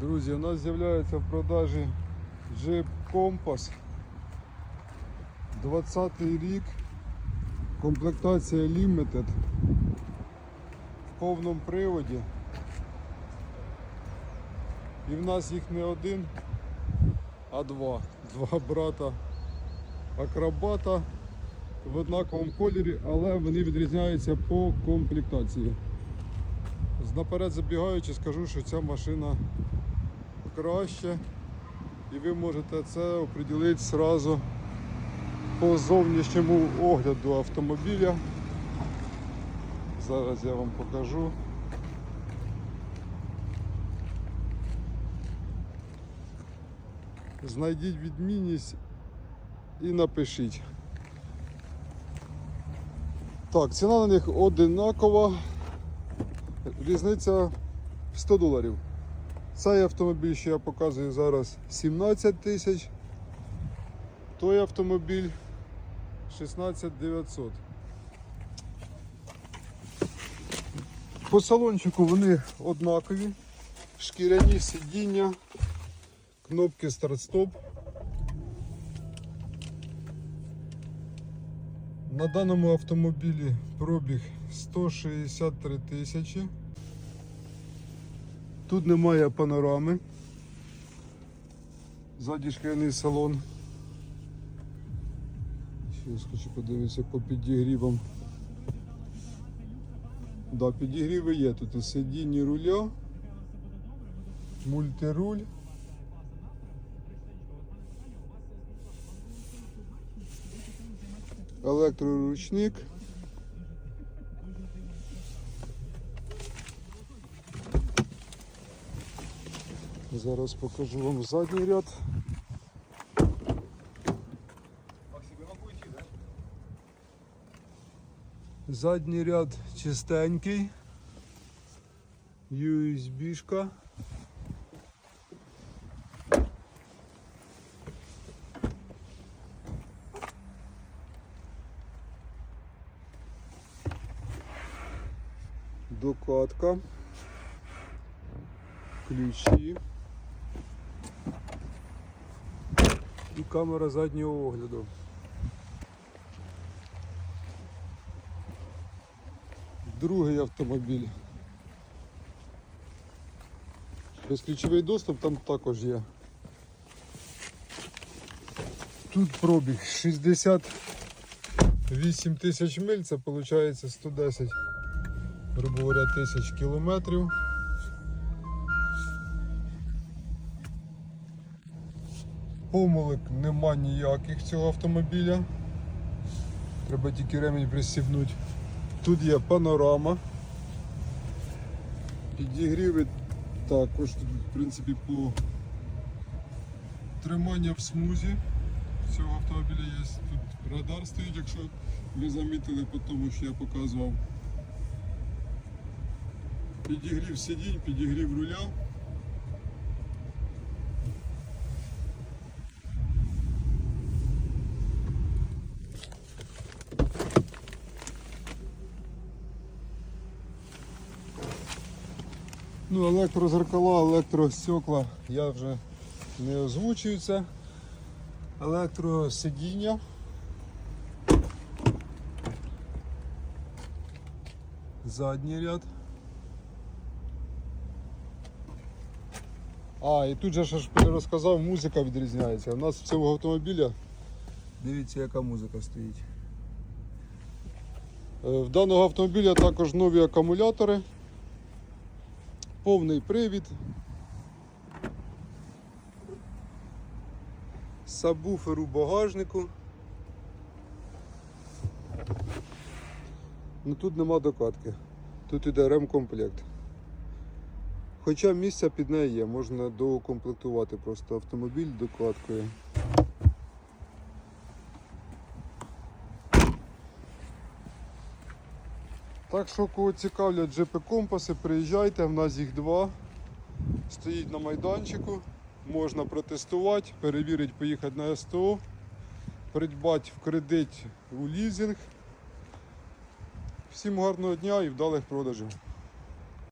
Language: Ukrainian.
Друзі, у нас з'являється в продажі Jeep Compass 20 рік, комплектація Limited в повному приводі. І в нас їх не один, а два. Два брата акробата в однаковому кольорі, але вони відрізняються по комплектації. Наперед забігаючи, скажу, що ця машина краще і ви можете це оприділити зразу по зовнішньому огляду автомобіля. Зараз я вам покажу. Знайдіть відмінність і напишіть. Так, ціна на них одинакова. Різниця в 100 доларів. Цей автомобіль, що я показую зараз, 17 тисяч. Той автомобіль 16 900. По салончику вони однакові. Шкіряні сидіння, кнопки старт-стоп. На даному автомобілі пробіг 163 тисячі. Тут немає панорами. Ззаді шкіряний салон. Ще хочу подивитися по підігрівам. Да, підігріви є тут і сидіння руля, мультируль. Електроручник. Зараз покажу вам задній ряд. Задній ряд чистенький. USB-шка. Докатка. Ключі. І камера заднього огляду. Другий автомобіль. Безключовий доступ там також є. Тут пробіг 68 тисяч миль, це виходить 110 грубо говоря, тисяч кілометрів. Помилок нема ніяких цього автомобіля. Треба тільки ремінь пристібнути. Тут є панорама. Підігріви також тут, в принципі, по тримання в смузі цього автомобіля є. Тут радар стоїть, якщо ви замітили по тому, що я показував. Підігрів сидінь, підігрів руля. Ну, електрозеркала, електростекла я вже не озвучую це. Електросидіння. Задній ряд. А, і тут же ж розказав, музика відрізняється. У нас в цього автомобіля, дивіться, яка музика стоїть. Е, В даного автомобіля також нові акумулятори, повний привід, сабвуфер у багажнику. Ну тут нема докатки, тут іде ремкомплект. Хоча місця під нею є, можна доукомплектувати просто автомобіль докладкою. Так що кого цікавлять джипи компаси, приїжджайте, в нас їх два. Стоїть на майданчику, можна протестувати, перевірити, поїхати на СТО, придбати в кредит у лізинг. Всім гарного дня і вдалих продажів.